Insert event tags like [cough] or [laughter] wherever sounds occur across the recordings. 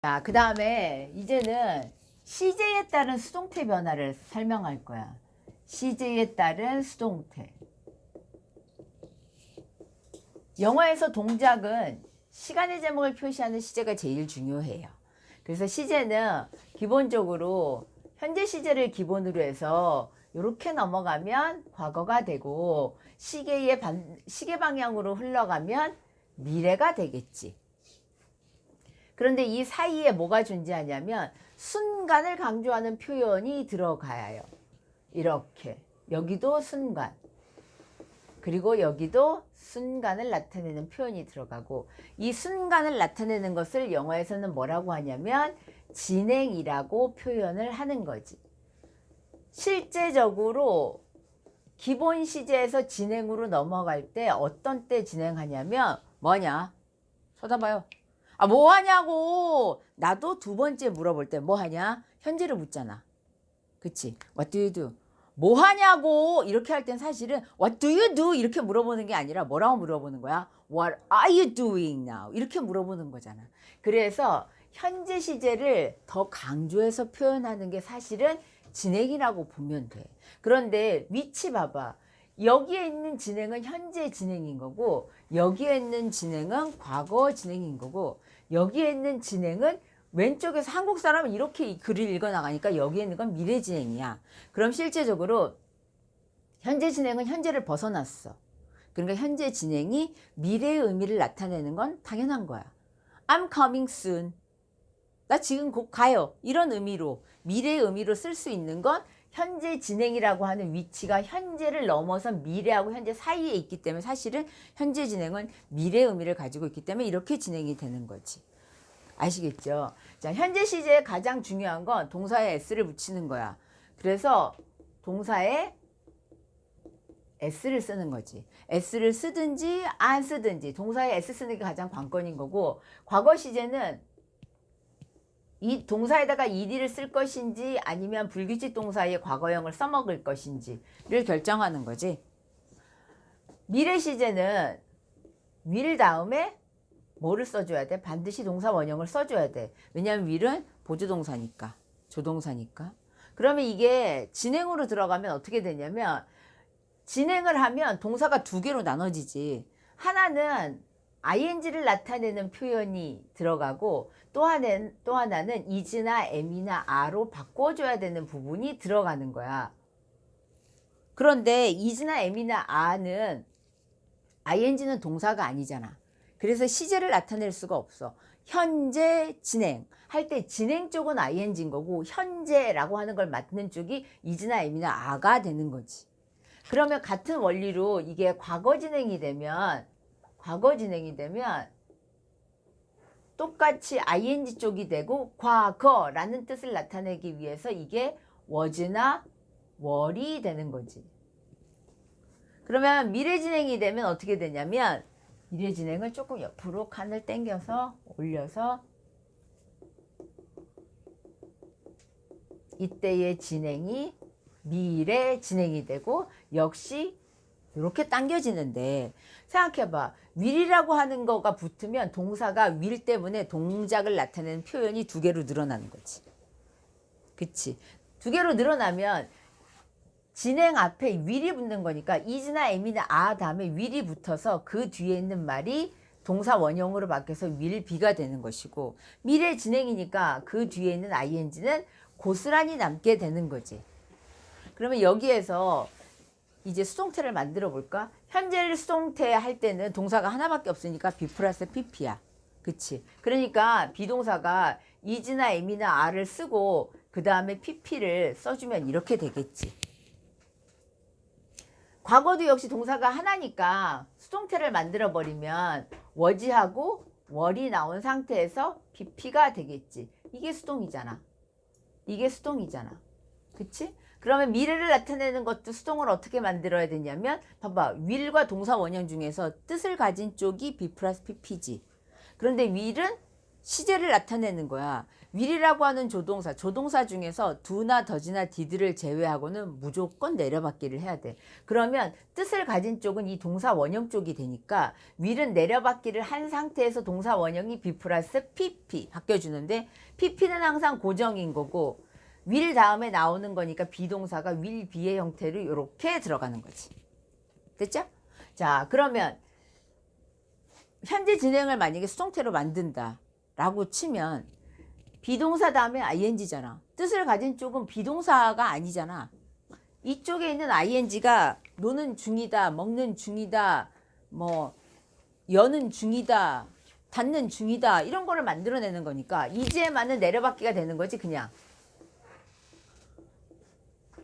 자, 그 다음에 이제는 CJ에 따른 수동태 변화를 설명할 거야. CJ에 따른 수동태. 영어에서 동작은 시간의 제목을 표시하는 시제가 제일 중요해요. 그래서 시제는 기본적으로 현재 시제를 기본으로 해서 이렇게 넘어가면 과거가 되고 시계의 반, 시계 방향으로 흘러가면 미래가 되겠지. 그런데 이 사이에 뭐가 존재하냐면 순간을 강조하는 표현이 들어가요. 이렇게. 여기도 순간. 그리고 여기도 순간을 나타내는 표현이 들어가고 이 순간을 나타내는 것을 영어에서는 뭐라고 하냐면 진행이라고 표현을 하는 거지. 실제적으로 기본 시제에서 진행으로 넘어갈 때 어떤 때 진행하냐면 뭐냐? 쳐다봐요. 아, 뭐 하냐고! 나도 두 번째 물어볼 때 뭐 하냐? 현재를 묻잖아. 그치? What do you do? 뭐 하냐고! 이렇게 할 땐 사실은 What do you do? 이렇게 물어보는 게 아니라 뭐라고 물어보는 거야? What are you doing now? 이렇게 물어보는 거잖아. 그래서 현재 시제를 더 강조해서 표현하는 게 사실은 진행이라고 보면 돼. 그런데 위치 봐봐. 여기에 있는 진행은 현재 진행인 거고 여기에 있는 진행은 과거 진행인 거고 여기에 있는 진행은 왼쪽에서 한국 사람은 이렇게 이 글을 읽어 나가니까 여기에 있는 건 미래 진행이야. 그럼 실제적으로 현재 진행은 현재를 벗어났어. 그러니까 현재 진행이 미래의 의미를 나타내는 건 당연한 거야. I'm coming soon. 나 지금 곧 가요. 이런 의미로 미래의 의미로 쓸 수 있는 건 현재 진행이라고 하는 위치가 현재를 넘어선 미래하고 현재 사이에 있기 때문에 사실은 현재 진행은 미래의 의미를 가지고 있기 때문에 이렇게 진행이 되는 거지. 아시겠죠? 자, 현재 시제의 가장 중요한 건 동사에 s를 붙이는 거야. 그래서 동사에 s를 쓰는 거지. s를 쓰든지 안 쓰든지 동사에 s 쓰는 게 가장 관건인 거고 과거 시제는 이 동사에다가 ed를 쓸 것인지 아니면 불규칙 동사의 과거형을 써먹을 것인지를 결정하는 거지. 미래 시제는 will 다음에 뭐를 써줘야 돼? 반드시 동사 원형을 써줘야 돼. 왜냐하면 will은 보조동사니까. 조동사니까. 그러면 이게 진행으로 들어가면 어떻게 되냐면 진행을 하면 동사가 두 개로 나눠지지. 하나는 ing를 나타내는 표현이 들어가고 또 하나는, 또 하나는 is나 am이나 a로 바꿔줘야 되는 부분이 들어가는 거야. 그런데 is나 am이나 a는 ing는 동사가 아니잖아. 그래서 시제를 나타낼 수가 없어. 현재 진행 할 때 진행 쪽은 ing인 거고 현재라고 하는 걸 맡는 쪽이 is나 am이나 a가 되는 거지. 그러면 같은 원리로 이게 과거 진행이 되면 과거 진행이 되면 똑같이 ing 쪽이 되고 과거라는 뜻을 나타내기 위해서 이게 was나 were이 되는 거지. 그러면 미래 진행이 되면 어떻게 되냐면 미래 진행을 조금 옆으로 칸을 당겨서 올려서 이때의 진행이 미래 진행이 되고 역시 이렇게 당겨지는데 생각해봐. will이라고 하는 거가 붙으면 동사가 will 때문에 동작을 나타내는 표현이 두 개로 늘어나는 거지. 그치? 두 개로 늘어나면 진행 앞에 will이 붙는 거니까 is나 am이나 a 다음에 will이 붙어서 그 뒤에 있는 말이 동사 원형으로 바뀌어서 will be가 되는 것이고 미래 진행이니까 그 뒤에 있는 ing는 고스란히 남게 되는 거지. 그러면 여기에서 이제 수동태를 만들어 볼까? 현재를 수동태 할 때는 동사가 하나밖에 없으니까 be 플러스 pp야. 그치? 그러니까 비동사가 is나 am이나 a를 쓰고 그 다음에 pp를 써주면 이렇게 되겠지. 과거도 역시 동사가 하나니까 수동태를 만들어 버리면 was하고 were이 나온 상태에서 pp가 되겠지. 이게 수동이잖아. 이게 수동이잖아. 그치? 그러면 미래를 나타내는 것도 수동을 어떻게 만들어야 되냐면 봐봐. will과 동사 원형 중에서 뜻을 가진 쪽이 be 플러스 pp지 그런데 will은 시제를 나타내는 거야. will이라고 하는 조동사, 조동사 중에서 do나 does나 did를 제외하고는 무조건 내려받기를 해야 돼. 그러면 뜻을 가진 쪽은 이 동사 원형 쪽이 되니까 will은 내려받기를 한 상태에서 동사 원형이 be 플러스 pp 바뀌어주는데 pp는 항상 고정인 거고 will 다음에 나오는 거니까 비동사가 will be의 형태로 이렇게 들어가는 거지. 됐죠? 자, 그러면 현재 진행을 만약에 수동태로 만든다 라고 치면 비동사 다음에 ing잖아. 뜻을 가진 쪽은 비동사가 아니잖아. 이쪽에 있는 ing가 노는 중이다, 먹는 중이다, 뭐 여는 중이다, 닫는 중이다 이런 거를 만들어내는 거니까 이제만은 내려받기가 되는 거지 그냥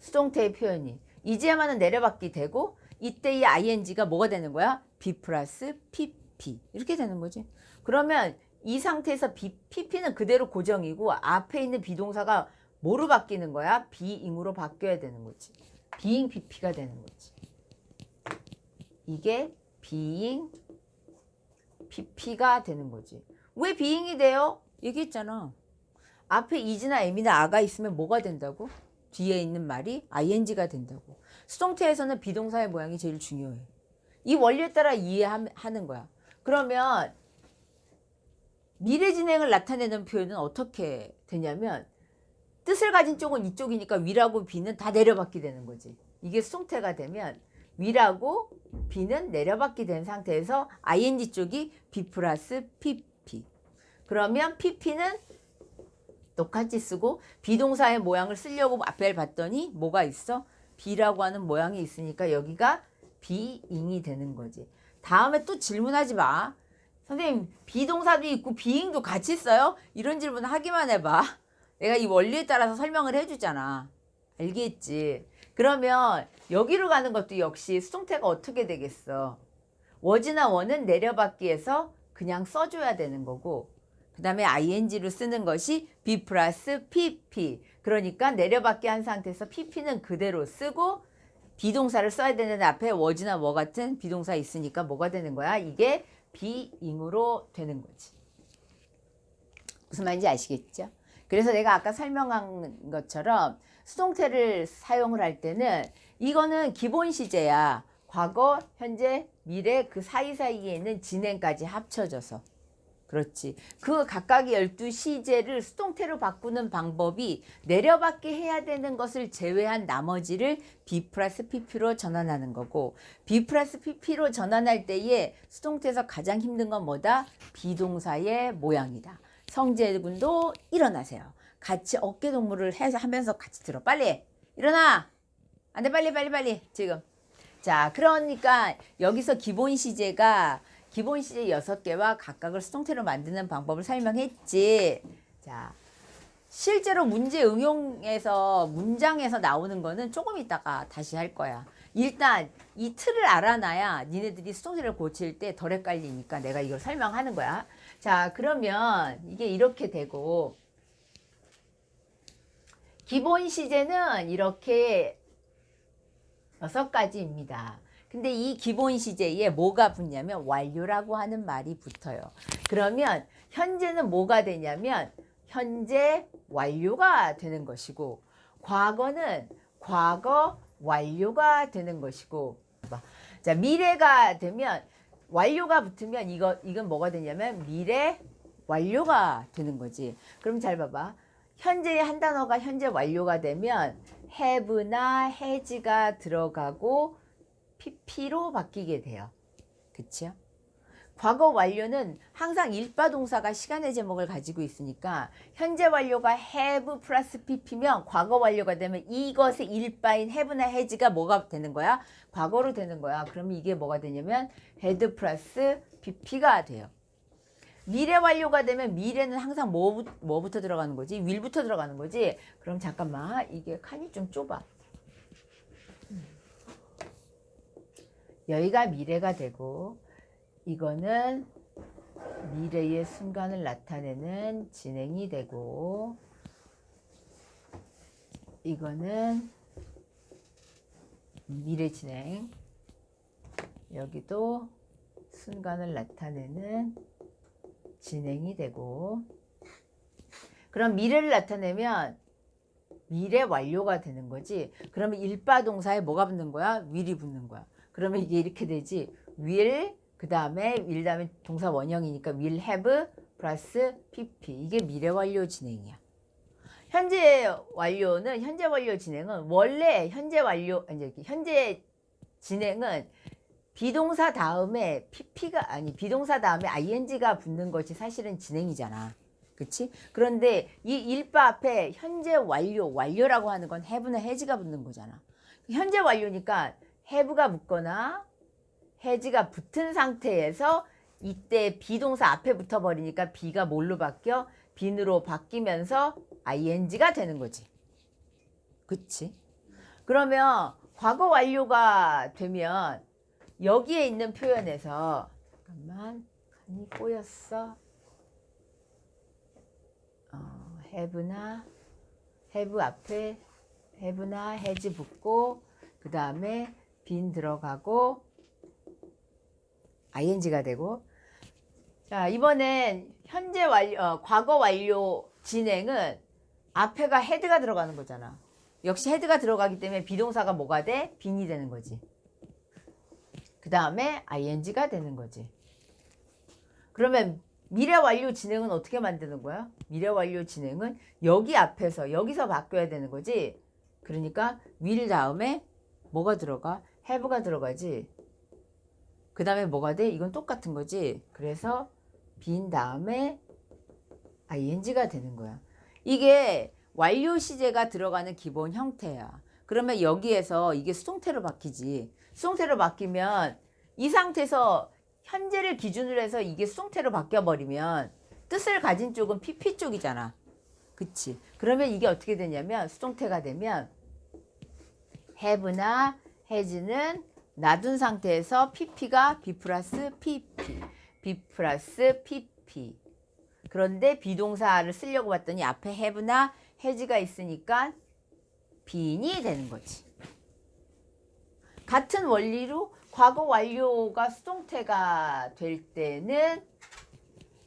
수동태의 표현이 이제만은 내려받기 되고 이때의 ing가 뭐가 되는 거야? be 플러스 pp 이렇게 되는 거지. 그러면 이 상태에서 be, pp는 그대로 고정이고 앞에 있는 비동사가 뭐로 바뀌는 거야? being으로 바뀌어야 되는 거지. being pp가 되는 거지. 이게 being pp가 되는 거지. 왜 being이 돼요? 얘기했잖아. 앞에 is나 am이나 a가 있으면 뭐가 된다고? 뒤에 있는 말이 ing가 된다고. 수동태에서는 비동사의 모양이 제일 중요해. 이 원리에 따라 이해하는 거야. 그러면 미래 진행을 나타내는 표현은 어떻게 되냐면 뜻을 가진 쪽은 이쪽이니까 위라고 비는 다 내려받게 되는 거지. 이게 수동태가 되면 위라고 비는 내려받게 된 상태에서 ing 쪽이 b 플러스 pp. 그러면 pp는 똑같이 쓰고 비동사의 모양을 쓰려고 앞에 봤더니 뭐가 있어? 비라고 하는 모양이 있으니까 여기가 비잉이 되는 거지. 다음에 또 질문하지 마. 선생님 비동사도 있고 비잉도 같이 써요? 이런 질문 하기만 해봐. 내가 이 원리에 따라서 설명을 해주잖아. 알겠지? 그러면 여기로 가는 것도 역시 수동태가 어떻게 되겠어? 워즈나 원은 내려받기에서 그냥 써줘야 되는 거고 그 다음에 ing를 쓰는 것이 be 플러스 pp 그러니까 내려받기 한 상태에서 pp는 그대로 쓰고 비동사를 써야 되는데 앞에 워즈나 뭐 같은 비동사 있으니까 뭐가 되는 거야? 이게 being으로 되는 거지. 무슨 말인지 아시겠죠? 그래서 내가 아까 설명한 것처럼 수동태를 사용을 할 때는 이거는 기본 시제야. 과거, 현재, 미래 그 사이사이에 있는 진행까지 합쳐져서. 그렇지. 그 각각의 12시제를 수동태로 바꾸는 방법이 내려받게 해야 되는 것을 제외한 나머지를 B 플러스 PP로 전환하는 거고 B 플러스 PP로 전환할 때에 수동태에서 가장 힘든 건 뭐다? 비동사의 모양이다. 성재군도 일어나세요. 같이 어깨 동무를 해서 하면서 같이 들어. 빨리 일어나. 안 돼, 빨리, 빨리, 빨리. 지금. 자, 그러니까 여기서 기본 시제가 기본 시제 6개와 각각을 수동태로 만드는 방법을 설명했지. 자, 실제로 문제 응용에서 문장에서 나오는 거는 조금 있다가 다시 할 거야. 일단 이 틀을 알아놔야 니네들이 수동태를 고칠 때 덜 헷갈리니까 내가 이걸 설명하는 거야. 자, 그러면 이게 이렇게 되고 기본 시제는 이렇게 여섯 가지입니다. 근데 이 기본 시제에 뭐가 붙냐면 완료라고 하는 말이 붙어요. 그러면 현재는 뭐가 되냐면 현재 완료가 되는 것이고 과거는 과거 완료가 되는 것이고 자 미래가 되면 완료가 붙으면 이거 이건 뭐가 되냐면 미래 완료가 되는 거지. 그럼 잘 봐봐. 현재의 한 단어가 현재 완료가 되면 have나 has가 들어가고 pp로 바뀌게 돼요. 그쵸? 과거 완료는 항상 일바 동사가 시간의 제목을 가지고 있으니까 현재 완료가 have 플러스 pp면 과거 완료가 되면 이것의 일바인 have나 has가 뭐가 되는 거야? 과거로 되는 거야. 그러면 이게 뭐가 되냐면 had 플러스 pp가 돼요. 미래 완료가 되면 미래는 항상 뭐, 뭐부터 들어가는 거지? will부터 들어가는 거지? 그럼 잠깐만 이게 칸이 좀 좁아. 여기가 미래가 되고 이거는 미래의 순간을 나타내는 진행이 되고 이거는 미래 진행 여기도 순간을 나타내는 진행이 되고 그럼 미래를 나타내면 미래 완료가 되는 거지. 그러면 일바 동사에 뭐가 붙는 거야? will이 붙는 거야. 그러면 이게 이렇게 되지. will 그 다음에 will 다음에 동사 원형이니까 will have 플러스 pp 이게 미래 완료 진행이야. 현재 완료는 현재 완료 진행은 원래 현재 완료 아니 현재 진행은 비동사 다음에 pp가 아니 비동사 다음에 ing가 붙는 것이 사실은 진행이잖아. 그치? 그런데 이 일바 앞에 현재 완료, 완료라고 하는 건 have나 has가 붙는 거잖아. 현재 완료니까 have가 붙거나 has가 붙은 상태에서 이때 비동사 앞에 붙어버리니까 be가 뭘로 바뀌어? be인으로 바뀌면서 ing가 되는 거지. 그치? 그러면 과거 완료가 되면 여기에 있는 표현에서 잠깐만 간이 꼬였어. 어, have나 have 앞에 have나 has 붙고 그 다음에 been 들어가고 ing가 되고 자 이번엔 현재 완료 어, 과거 완료 진행은 앞에가 head가 들어가는 거잖아. 역시 head가 들어가기 때문에 비동사가 뭐가 돼? bean이 되는 거지. 그 다음에 ing가 되는 거지. 그러면 미래 완료 진행은 어떻게 만드는 거야? 미래 완료 진행은 여기 앞에서 여기서 바뀌어야 되는 거지. 그러니까 will 다음에 뭐가 들어가? Have가 들어가지. 그 다음에 뭐가 돼? 이건 똑같은 거지. 그래서 been 다음에 ing가 되는 거야. 이게 완료 시제가 들어가는 기본 형태야. 그러면 여기에서 이게 수동태로 바뀌지. 수동태로 바뀌면 이 상태에서 현재를 기준으로 해서 이게 수동태로 바뀌어버리면 뜻을 가진 쪽은 PP 쪽이잖아. 그치? 그러면 이게 어떻게 되냐면 수동태가 되면 have나 has는 놔둔 상태에서 PP가 B 플러스 PP, B 플러스 PP. 그런데 비동사를 쓰려고 봤더니 앞에 have나 has가 있으니까 being이 되는 거지. 같은 원리로 과거 완료가 수동태가 될 때는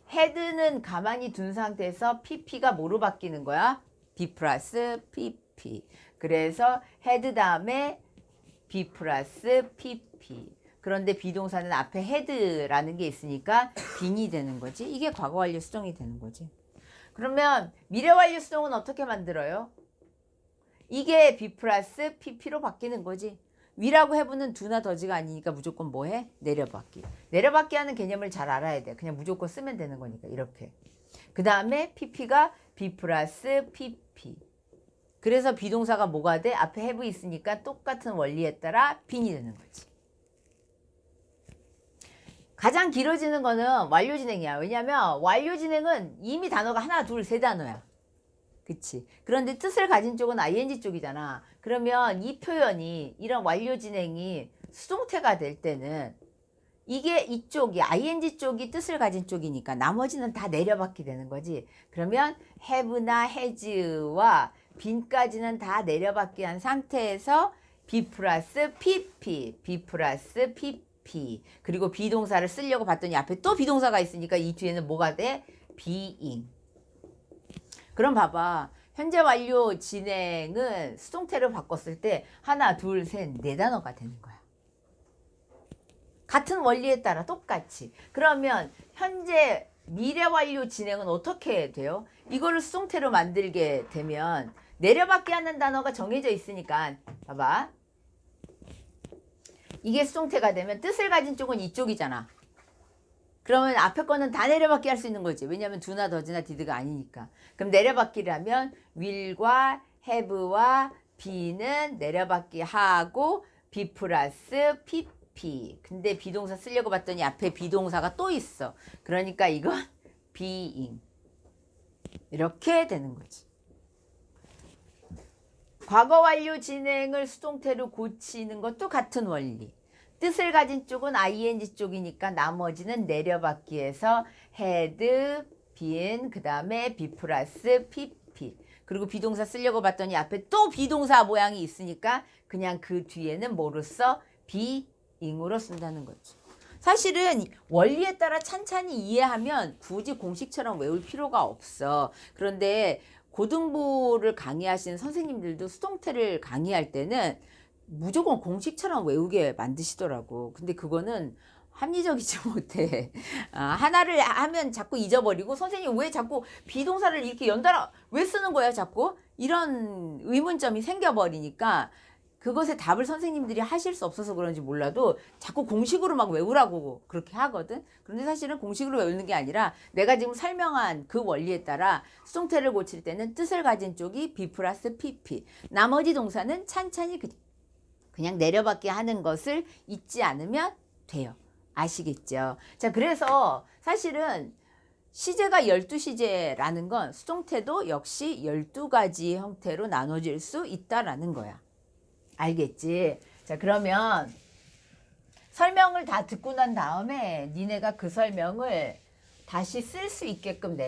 헤드는 가만히 둔 상태에서 pp가 뭐로 바뀌는 거야? b 플러스 pp. 그래서 헤드 다음에 b 플러스 pp. 그런데 비동사는 앞에 헤드라는 게 있으니까 빙이 되는 거지. 이게 과거 완료 수동이 되는 거지. 그러면 미래 완료 수동은 어떻게 만들어요? 이게 b 플러스 pp로 바뀌는 거지. 위라고 해보는 두나 더지가 아니니까 무조건 뭐해? 내려받기. 내려받기 하는 개념을 잘 알아야 돼. 그냥 무조건 쓰면 되는 거니까 이렇게. 그 다음에 pp가 b 플러스 pp. 그래서 비동사가 뭐가 돼? 앞에 have 있으니까 똑같은 원리에 따라 빈이 되는 거지. 가장 길어지는 거는 완료 진행이야. 왜냐면 완료 진행은 이미 단어가 하나, 둘, 세 단어야. 그치. 그런데 뜻을 가진 쪽은 ing 쪽이잖아. 그러면 이 표현이 이런 완료 진행이 수동태가 될 때는 이게 이쪽이 ing 쪽이 뜻을 가진 쪽이니까 나머지는 다 내려받게 되는 거지. 그러면 have나 has와 빈까지는 다 내려받게 한 상태에서 be 플러스 pp, be 플러스 pp 그리고 비동사를 쓰려고 봤더니 앞에 또 비동사가 있으니까 이 뒤에는 뭐가 돼? being. 그럼 봐봐. 현재 완료 진행은 수동태로 바꿨을 때 하나, 둘, 셋, 네 단어가 되는 거야. 같은 원리에 따라 똑같이. 그러면 현재 미래 완료 진행은 어떻게 돼요? 이거를 수동태로 만들게 되면 내려받게 하는 단어가 정해져 있으니까 봐봐. 이게 수동태가 되면 뜻을 가진 쪽은 이쪽이잖아. 그러면 앞에 거는 다 내려받기 할 수 있는 거지. 왜냐하면 두나 더지나 디드가 아니니까. 그럼 내려받기라면 will과 have와 be는 내려받기 하고 be 플러스 pp. 근데 비동사 쓰려고 봤더니 앞에 비동사가 또 있어. 그러니까 이건 [laughs] being. 이렇게 되는 거지. 과거 완료 진행을 수동태로 고치는 것도 같은 원리. 뜻을 가진 쪽은 ing 쪽이니까 나머지는 내려받기에서 had, been, 그 다음에 be 플러스 pp. 그리고 비동사 쓰려고 봤더니 앞에 또 비동사 모양이 있으니까 그냥 그 뒤에는 뭐로 써? Being으로 쓴다는 거지. 사실은 원리에 따라 찬찬히 이해하면 굳이 공식처럼 외울 필요가 없어. 그런데 고등부를 강의하시는 선생님들도 수동태를 강의할 때는 무조건 공식처럼 외우게 만드시더라고. 근데 그거는 합리적이지 [laughs] 못해. 아, 하나를 하면 자꾸 잊어버리고 선생님 왜 자꾸 비동사를 이렇게 연달아 왜 쓰는 거야 자꾸 이런 의문점이 생겨버리니까 그것에 답을 선생님들이 하실 수 없어서 그런지 몰라도 자꾸 공식으로 막 외우라고 그렇게 하거든. 그런데 사실은 공식으로 외우는 게 아니라 내가 지금 설명한 그 원리에 따라 수동태를 고칠 때는 뜻을 가진 쪽이 B 플러스 PP. 나머지 동사는 찬찬히 그- 그냥 내려받게 하는 것을 잊지 않으면 돼요. 아시겠죠? 자, 그래서 사실은 시제가 12시제라는 건 수동태도 역시 12가지 형태로 나눠질 수 있다라는 거야. 알겠지? 자, 그러면 설명을 다 듣고 난 다음에 니네가 그 설명을 다시 쓸 수 있게끔 내